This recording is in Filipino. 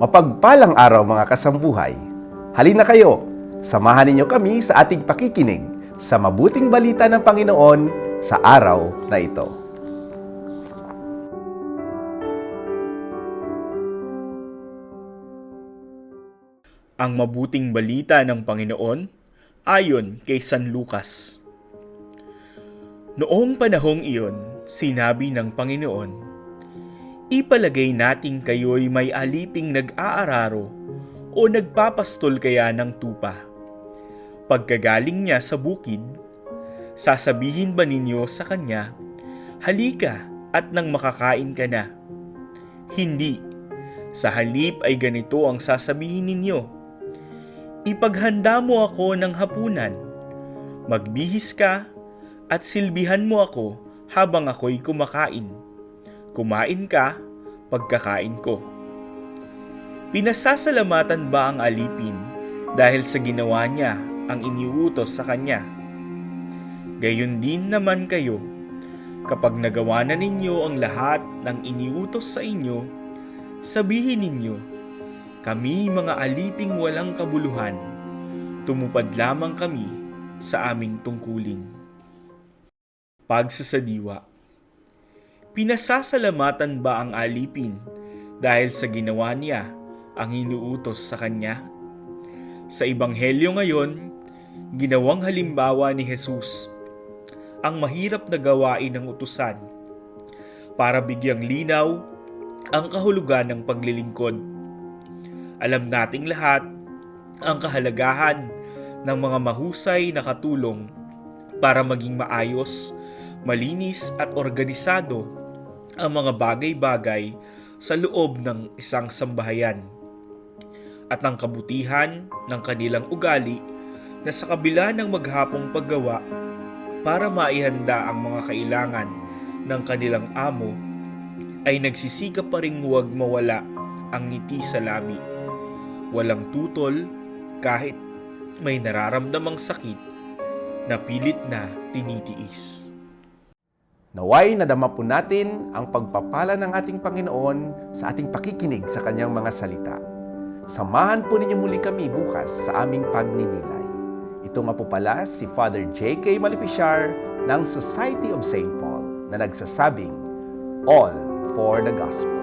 Mapagpalang araw mga kasambuhay. Halina kayo, samahan ninyo kami sa ating pakikinig sa mabuting balita ng Panginoon sa araw na ito. Ang mabuting balita ng Panginoon ayon kay San Lucas. Noong panahong iyon, sinabi ng Panginoon, Ipalagay nating kayo'y may aliping nag-aararo o nagpapastol kaya ng tupa. Pagkagaling niya sa bukid, sasabihin ba ninyo sa kanya, Halika at nang makakain ka na? Hindi. Sa halip ay ganito ang sasabihin ninyo, Ipaghanda mo ako ng hapunan. Magbihis ka at silbihan mo ako habang ako'y kumakain. Kumain ka pagkakain ko. Pinasasalamatan ba ang alipin dahil sa ginawa niya ang iniutos sa kanya? Gayon din naman kayo, kapag nagawa na ninyo ang lahat ng iniutos sa inyo, sabihin ninyo, kami mga aliping walang kabuluhan, tumupad lamang kami sa aming tungkulin. Pagsasadiwa Pinasasalamatan ba ang alipin dahil sa ginawa niya ang inuutos sa kanya? Sa Ebanghelyo ngayon, ginawang halimbawa ni Jesus ang mahirap na gawain ng utusan para bigyang linaw ang kahulugan ng paglilingkod. Alam nating lahat ang kahalagahan ng mga mahusay na katulong para maging maayos, malinis at organisado ang mga bagay-bagay sa loob ng isang sambahayan at ang kabutihan ng kanilang ugali na sa kabila ng maghapong paggawa para maihanda ang mga kailangan ng kanilang amo ay nagsisikap pa ring huwag mawala ang ngiti sa labi. Walang tutol kahit may nararamdamang sakit na pilit na tinitiis. Naway nadama po natin ang pagpapala ng ating Panginoon sa ating pakikinig sa kanyang mga salita. Samahan po ninyo muli kami bukas sa aming pagninilay. Ito nga po pala si Father J.K. Maleficiar ng Society of St. Paul na nagsasabing, All for the Gospel.